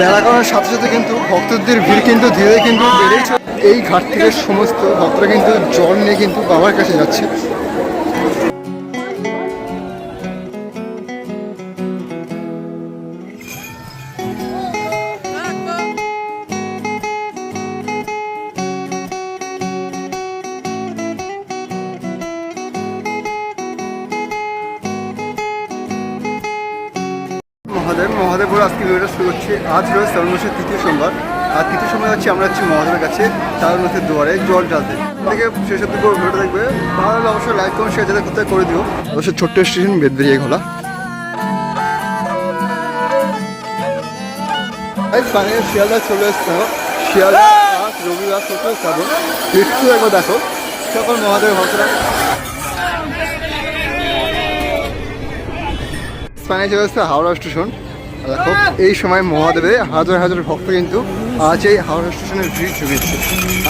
বেলা করার সাথে সাথে কিন্তু ভক্তদের ভিড় কিন্তু ধীরে কিন্তু চলে এই ঘাট থেকে সমস্ত ভক্তরা কিন্তু জল নিয়ে কিন্তু বাবার কাছে যাচ্ছে। মহাদেবপুর আজকে ভিডিওটা শুরু করছি আজ রোজ শ্রাবণ মাসের তৃতীয় সোমবার। আর তৃতীয় সময় হচ্ছে আমরা হচ্ছি মহাদেবের কাছে, তার মধ্যে দুয়ারে জল ঢালতে। থেকে শেষ অব্দি পুরো ভিডিওটা দেখবে। ভালো লাগলে অবশ্যই লাইক করুন শেয়ার যাতে কোথায় করে দিও। অবশ্যই ছোট্ট স্টেশন বেদবেরিয়া ঘোলা। শিয়ালদা চলে এসছে। শিয়ালদা রবিবার সকাল একটু একবার দেখো। সকল মহাদেব ভক্তরা। স্থানে চলে হাওড়া স্টেশন। দেখো এই সময় মহাদেবে হাজার হাজার ভক্ত কিন্তু আজ এই হাওড়া স্টেশনের ভিড় জমেছে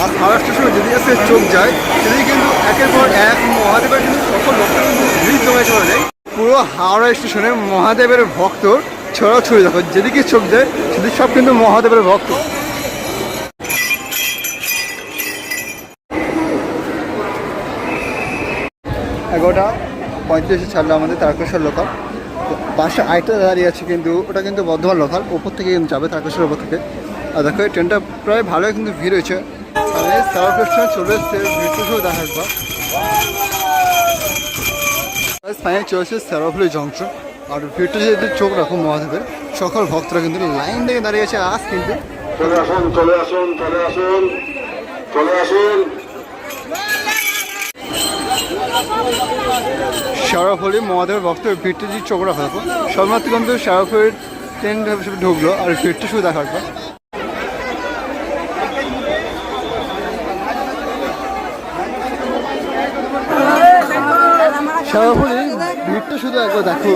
আর হাওড়া স্টেশনে যদি আসে চোখ যায়, সেদিকে কিন্তু একের পর এক মহাদেবের কিন্তু সকল ভক্ত কিন্তু ভিড় জমে চলে যায়। পুরো হাওড়া স্টেশনে মহাদেবের ভক্ত ছড়াছড়ি দেখো, যেদিকে চোখ যায়, সেদিকে সব কিন্তু মহাদেবের ভক্ত। এগারোটা পঁয়ত্রিশে ছাড়লো আমাদের তারকেশ্বর লোকাল। পাশে আরেকটা দাঁড়িয়ে আছে কিন্তু, ওটা কিন্তু বর্ধমান লোকাল ওপর থেকে কিন্তু যাবে তারকেশ্বর ওপর থেকে। আর দেখো ট্রেনটা প্রায় ভালোই কিন্তু ভিড় হয়েছে। তাহলে তারকেশ্বর চলে এসছে ভিড়টা শুধু দেখার পর ফাইনাল চলেছে সেরাফুলি জংশন আর ভিড়টা যদি চোখ রাখো মহাদেবের, সকল ভক্তরা কিন্তু লাইন থেকে দাঁড়িয়ে আছে আজ কিন্তু। চলে আসুন চলে আসুন চলে আসুন চলে আসুন। শারাফলি মহাদেবের ভক্তের ভিড়টা যদি চোখ রাখা, দেখো সবেমাত্র কিন্তু শারাফলির ট্রেন ঢুকলো আর ভিড়টা শুধু দেখার পর। শারাফলি ভিড়টা শুধু একবার দেখো,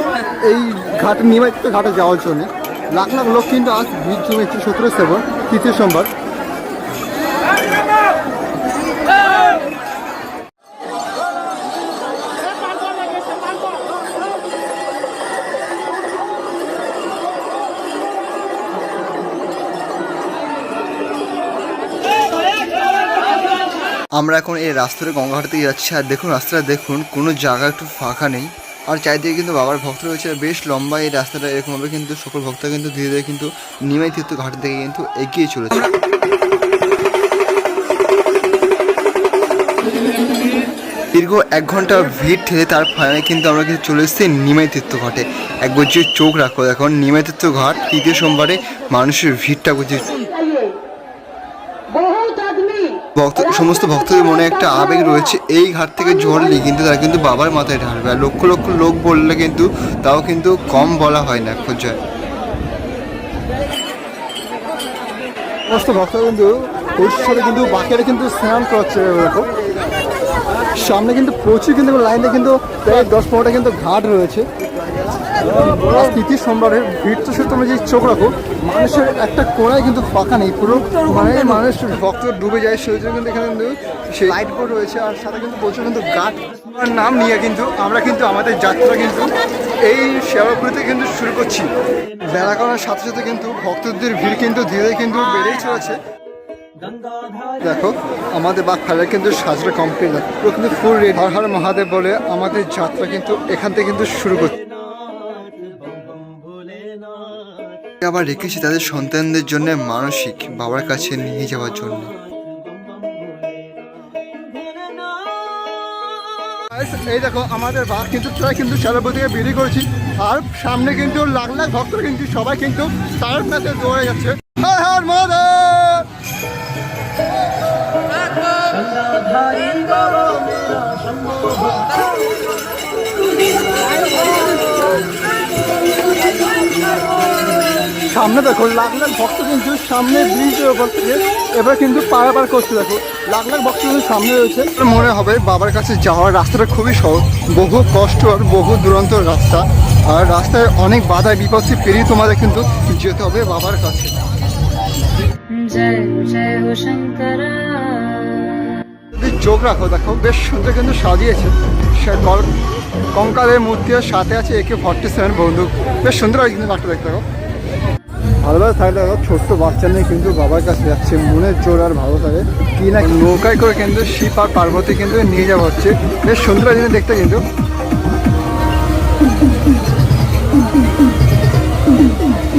এই ঘাট নিয়মিত ঘাটে যাওয়ার জন্য। লাখ লাখ লোক কিন্তু আজ ভিড় জমেছে সতেরো সেভেন তৃতীয় সোমবার। আমরা এখন এই রাস্তাটা গঙ্গাঘাট থেকে যাচ্ছি। আর দেখুন, রাস্তাটা দেখুন, কোনো জায়গা একটু ফাঁকা নেই। আর চারিদিকে কিন্তু বাবার ভক্ত রয়েছে। বেশ লম্বা এই রাস্তাটা, এরকমভাবে কিন্তু সকল ভক্তরা কিন্তু ধীরে ধীরে কিন্তু নিমাই তীর্থ ঘাট থেকে কিন্তু এগিয়ে চলেছে। দীর্ঘ এক ঘণ্টা ভিড় ঠেলে তার ফাইনে কিন্তু আমরা কিন্তু চলে এসেছি নিমাই তীর্থ ঘাটে। একবার যে চোখ রাখো। এখন নিমাই তীর্থ ঘাট তৃতীয় সোমবারে মানুষের ভিড়টা বুঝে ভক্ত সমস্ত ভক্তদের মনে একটা আবেগ রয়েছে। এই ঘাট থেকে নিয়ে কিন্তু তারা কিন্তু বাবার মাথায় ঢালবে। আর লক্ষ লক্ষ লোক বললে কিন্তু তাও কিন্তু কম বলা হয় না পর্যায়ে সমস্ত ভক্তরা কিন্তু উৎসবে কিন্তু বাকিরা কিন্তু স্নান করছে দেখো সামনে কিন্তু প্রচুর কিন্তু লাইনে কিন্তু প্রায় দশ পনেরোটা কিন্তু ঘাট রয়েছে। তৃতীয় সোমবারের ভিড় তো যে চোখ রাখো মানুষের একটা কোনায় কিন্তু ফাঁকা নেই, পুরো মানে মানুষ ভক্ত ডুবে যায়, সেই জন্য কিন্তু এখানে কিন্তু সেই লাইট বোর্ড রয়েছে, আর সাথে কিন্তু প্রচুর কিন্তু গাছ। নাম নিয়ে কিন্তু আমরা কিন্তু আমাদের যাত্রা কিন্তু এই সেবাপুরিতে কিন্তু শুরু করছি। বেড়া করার সাথে সাথে কিন্তু ভক্তদের ভিড় কিন্তু ধীরে কিন্তু বেড়েই চলেছে। দেখো, আমাদের বাঘ ফেলার কিন্তু সাজটা কমপ্লিট পুরো কিন্তু ফুল রেড হর হর মহাদেব বলে আমাদের যাত্রা কিন্তু এখান থেকে কিন্তু শুরু করছে। আবার রেখেছি তাদের সন্তানদের জন্য মানসিক বাবার কাছে নিয়ে যাওয়ার জন্য। এই দেখো আমাদের বাঘ কিন্তু প্রায় কিন্তু সেরাপুর থেকে বেরিয়ে করেছি। আর সামনে কিন্তু লাখ লাখ ভক্তরা কিন্তু সবাই কিন্তু তার ম্যাচে দৌড়ে যাচ্ছে। হর হর মহাদেব! সামনে দেখো লাখ ভক্ত কিন্তু সামনে ব্রিজের ওপর থেকে। এবার কিন্তু পারাপার করতে দেখো। লাখ ভক্ত কিন্তু সামনে রয়েছে। মনে হবে বাবার কাছে যাওয়ার রাস্তাটা খুবই সহজ। বহু কষ্ট আর বহু দুরন্ত রাস্তা। আর রাস্তায় অনেক বাধা বিপদে পেরিয়ে তোমাদের কিন্তু যেতে হবে বাবার কাছে। চোখ রাখো দেখো বেশ সুন্দর কিন্তু সাজিয়েছে। সে কঙ্কালের মূর্তি সাথে আছে একে ফর্টি সেভেন বন্ধু বেশ সুন্দর হয় কিন্তু দেখতে দেখো। ভালোবাসা থাকলে ছোট্ট বাচ্চা নিয়ে কিন্তু বাবার কাছে যাচ্ছে, মনের জোর আর ভালো থাকে। কি না নৌকায় করে কিন্তু শিব আর পার্বতী কিন্তু নিয়ে যাওয়া হচ্ছে। বেশ সুন্দর জিনিস দেখতে কিন্তু।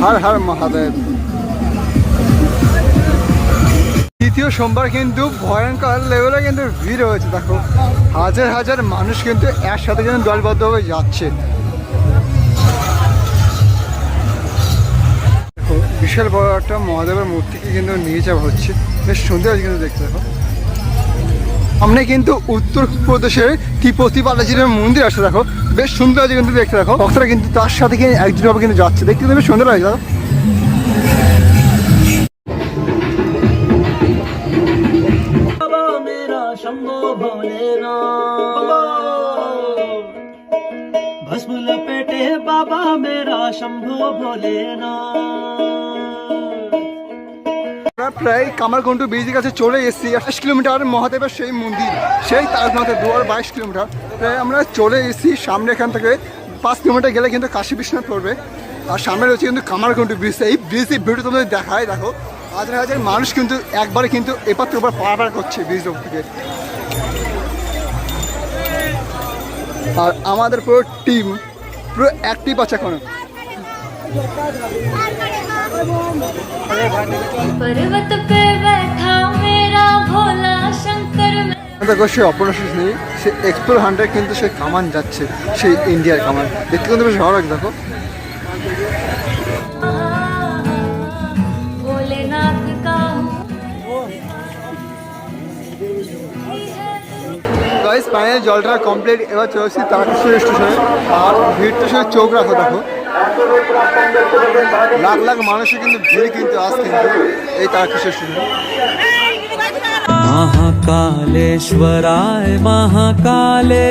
হার হার মহাদেব। দ্বিতীয় সোমবার কিন্তু ভয়ঙ্কর লেভেলে কিন্তু ভিড় হয়েছে, দেখো। হাজার হাজার মানুষ কিন্তু একসাথে কিন্তু দলবদ্ধভাবে যাচ্ছে। বিশাল বড় একটা মহাদেবের মূর্তিকে কিন্তু নিয়ে যাওয়া হচ্ছে। বেশ সুন্দর আছে কিন্তু দেখতে দেখো। আমরা কিন্তু উত্তরপ্রদেশের তিপতি বালাজির মন্দির আছে দেখো। বেশ সুন্দর আছে কিন্তু দেখতে দেখো। ভক্তরা কিন্তু তার সাথে কিন্তু একজনভাবে কিন্তু যাচ্ছে। দেখতে বেশ সুন্দর আছে দেখো বাবা মেরা শম্ভু আমরা প্রায় কামারগন্টু ব্রিজের কাছে চলে এসেছি। আঠাশ কিলোমিটার মহাদেবের সেই মন্দির, সেই তাজমাতে দু হাজার বাইশ কিলোমিটার। প্রায় আমরা চলে এসেছি সামনে এখান থেকে। পাঁচ কিলোমিটার গেলে কিন্তু কাশী বিশ্বনাথ পড়বে। আর সামনে রয়েছে কিন্তু কামারগন্টু ব্রিজ। এই ব্রিজ এই ভিডিও তোমাদের দেখায়, দেখো। হাজার হাজার মানুষ কিন্তু একবারে কিন্তু এপার ওপার পারাপার করছে ব্রিজ থেকে। আর আমাদের পুরো টিম পুরো অ্যাক্টিভ আছে এখনও। पर्वत पे बैठा मेरा भोला शंकर मैं দেখো সে অপরাশিস নেই সে এক্সপ্লোর হান্ড্রেড কিন্তু সে কামান যাচ্ছে সেই ইন্ডিয়ার কামান দেখতে কিন্তু বেশ ভালো লাগে দেখো भोलेनाथ का গাইস ফাইনাল জলটা কমপ্লিট এবার চলেছি তারকেশ্বর স্টেশনে আর ভিড়টা সে চোখ রাখো দেখো লাখ লাখ মানুষের কিন্তু ভিড় কিন্তু আসছে কিন্তু এই তারকেশ্বর স্টেশনে महाकालेश्वराय महाकालेश्वराय